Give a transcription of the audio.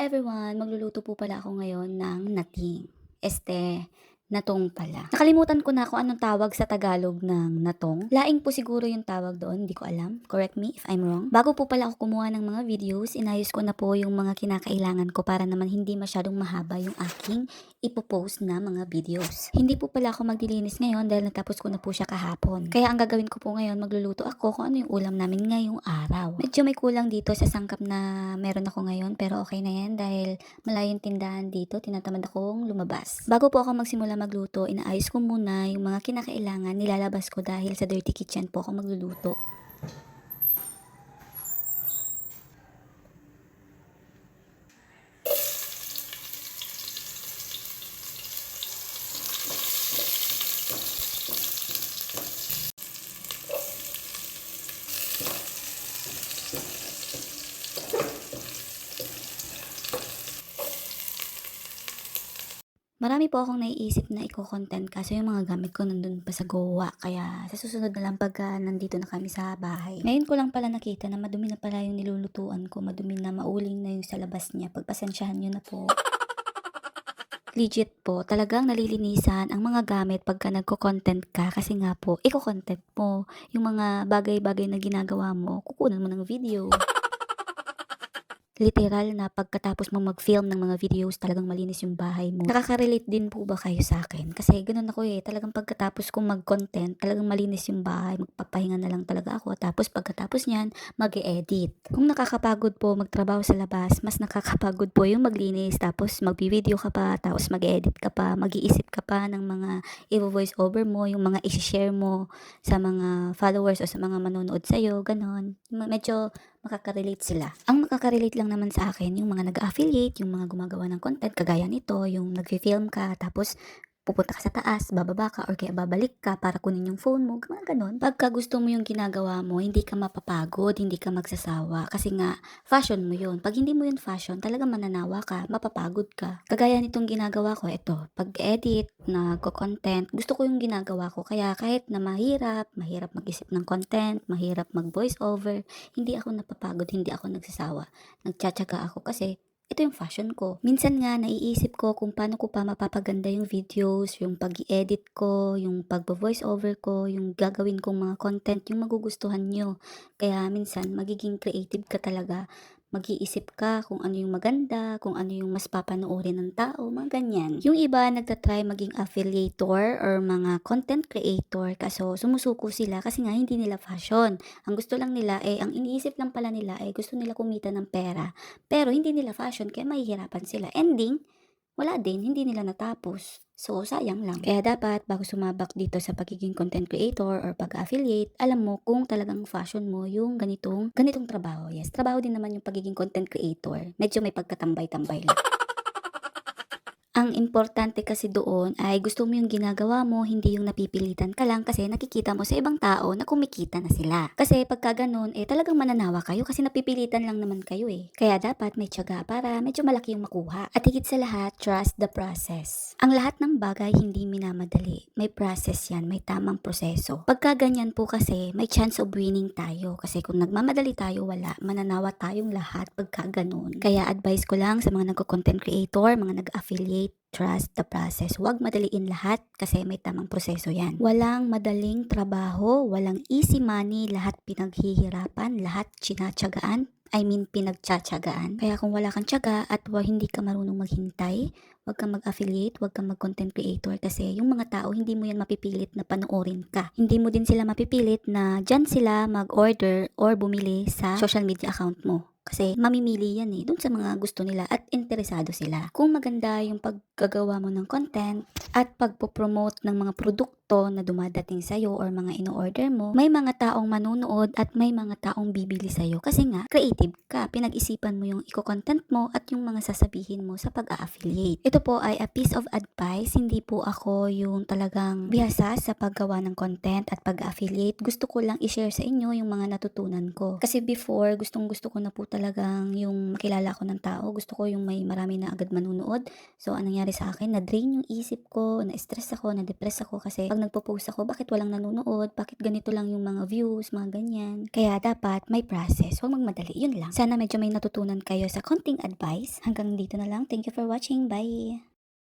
everyone! Magluluto po pala ako ngayon ng nating. Este, natong pala. Nakalimutan ko na kung anong tawag sa Tagalog ng natong. Laing po siguro yung tawag doon, hindi ko alam. Correct me if I'm wrong. Bago po pala ako kumuha ng mga videos, inayos ko na po yung mga kinakailangan ko para naman hindi masyadong mahaba yung aking ipopost na mga videos. Hindi po pala ako magdilinis ngayon dahil natapos ko na po siya kahapon. Kaya ang gagawin ko po ngayon, magluluto ako kung ano yung ulam namin ngayong araw. Medyo may kulang dito sa sangkap na meron ako ngayon pero okay na yan dahil malayo yung tindahan dito, tinatamad akong lumabas. Bago po ako magsimula magluto, inaayos ko muna yung mga kinakailangan, nilalabas ko dahil sa dirty kitchen po ako magluluto. Marami po akong naiisip na i-content kaso yung mga gamit ko nandun pa sa Goa. Kaya sa susunod na lang pagka nandito na kami sa bahay. Ngayon ko lang pala nakita na madumi na pala yung nilulutuan ko. Madumi na mauling na yung sa labas niya. Pagpasensyahan nyo na po. Legit po, talagang nalilinisan ang mga gamit pagka nagko-content ka kasi nga po, iko-content mo. Yung mga bagay-bagay na ginagawa mo, kukunan mo ng video literal na pagkatapos mo mag-film ng mga videos, talagang malinis yung bahay mo. Nakaka-relate din po ba kayo sa akin? Kasi ganun ako eh, talagang pagkatapos kong mag-content, talagang malinis yung bahay, magpapahinga na lang talaga ako. Tapos pagkatapos niyan, mag edit Kung nakakapagod po magtrabaho sa labas, mas nakakapagod po yung maglinis, tapos mag-video ka pa, tapos mag-edit ka pa, mag-iisip ka pa ng mga i-voice over mo, yung mga i-share mo sa mga followers o sa mga manonood sa'yo, ganon. Medyo makaka-relate sila. Ang makaka-relate lang naman sa akin, yung mga nag-affiliate, yung mga gumagawa ng content, kagaya nito, yung nag-film ka, tapos pupunta ka sa taas, bababa ka, or kaya babalik ka para kunin yung phone mo, mga ganun. Pagka gusto mo yung ginagawa mo, hindi ka mapapagod, hindi ka magsasawa. Kasi nga, fashion mo yun. Pag hindi mo yun fashion, talaga mananawa ka, mapapagod ka. Kagaya nitong ginagawa ko, ito, pag-edit, nagko-content, gusto ko yung ginagawa ko. Kaya kahit na mahirap, mahirap mag-isip ng content, mahirap mag-voice over, hindi ako napapagod, hindi ako nagsasawa. Nagtsatsaga ako kasi ito yung fashion ko. Minsan nga, naiisip ko kung paano ko pa mapapaganda yung videos, yung pag edit ko, yung pag-voice over ko, yung gagawin kong mga content, yung magugustuhan nyo. Kaya minsan, magiging creative ka talaga mag-iisip ka kung ano yung maganda, kung ano yung mas papanoorin ng tao, mga ganyan. Yung iba nagtatry maging affiliator or mga content creator kaso sumusuko sila kasi nga hindi nila fashion. Ang gusto lang nila eh, ang iniisip lang pala nila eh, gusto nila kumita ng pera. Pero hindi nila fashion kaya mahihirapan sila. Ending, wala din, hindi nila natapos. So, sayang lang. Kaya dapat, bago sumabak dito sa pagiging content creator or pag-affiliate, alam mo kung talagang fashion mo yung ganitong, ganitong trabaho. Yes, trabaho din naman yung pagiging content creator. Medyo may pagkatambay-tambay lang. Ang importante kasi doon ay gusto mo yung ginagawa mo, hindi yung napipilitan ka lang kasi nakikita mo sa ibang tao na kumikita na sila. Kasi pagka ganun, eh talagang mananawa kayo kasi napipilitan lang naman kayo eh. Kaya dapat may tiyaga para medyo malaki yung makuha. At higit sa lahat, trust the process. Ang lahat ng bagay hindi minamadali. May process yan, may tamang proseso. Pagka ganyan po kasi, may chance of winning tayo. Kasi kung nagmamadali tayo, wala. Mananawa tayong lahat pagka ganun. Kaya advice ko lang sa mga nagko-content creator, mga nag-affiliate, trust the process. Huwag madaliin lahat kasi may tamang proseso yan. Walang madaling trabaho, walang easy money, lahat pinaghihirapan, lahat sinatsagaan. I mean, pinagtsatsagaan. Kaya kung wala kang tsaga at wa, hindi ka marunong maghintay, wag kang mag-affiliate, wag kang mag-content creator kasi yung mga tao, hindi mo yan mapipilit na panoorin ka. Hindi mo din sila mapipilit na dyan sila mag-order or bumili sa social media account mo. Kasi mamimili yan eh, dun sa mga gusto nila at interesado sila. Kung maganda yung paggagawa mo ng content at pagpo-promote ng mga produkto na dumadating sa'yo or mga ino-order mo, may mga taong manunood at may mga taong bibili sa'yo. Kasi nga, creative ka. Pinag-isipan mo yung iko-content mo at yung mga sasabihin mo sa pag-affiliate. Ito po ay a piece of advice. Hindi po ako yung talagang bihasa sa paggawa ng content at pag-affiliate. Gusto ko lang i-share sa inyo yung mga natutunan ko. Kasi before, gustong gusto ko na po talagang yung makilala ko ng tao. Gusto ko yung may marami na agad manunood. So, anong nangyari sa akin? Na-drain yung isip ko, na-stress ako, na-depress ako kasi pag pag nagpo-post ako, bakit walang nanonood, bakit ganito lang yung mga views, mga ganyan. Kaya dapat may process, huwag magmadali, yun lang. Sana medyo may natutunan kayo sa konting advice. Hanggang dito na lang, thank you for watching, bye!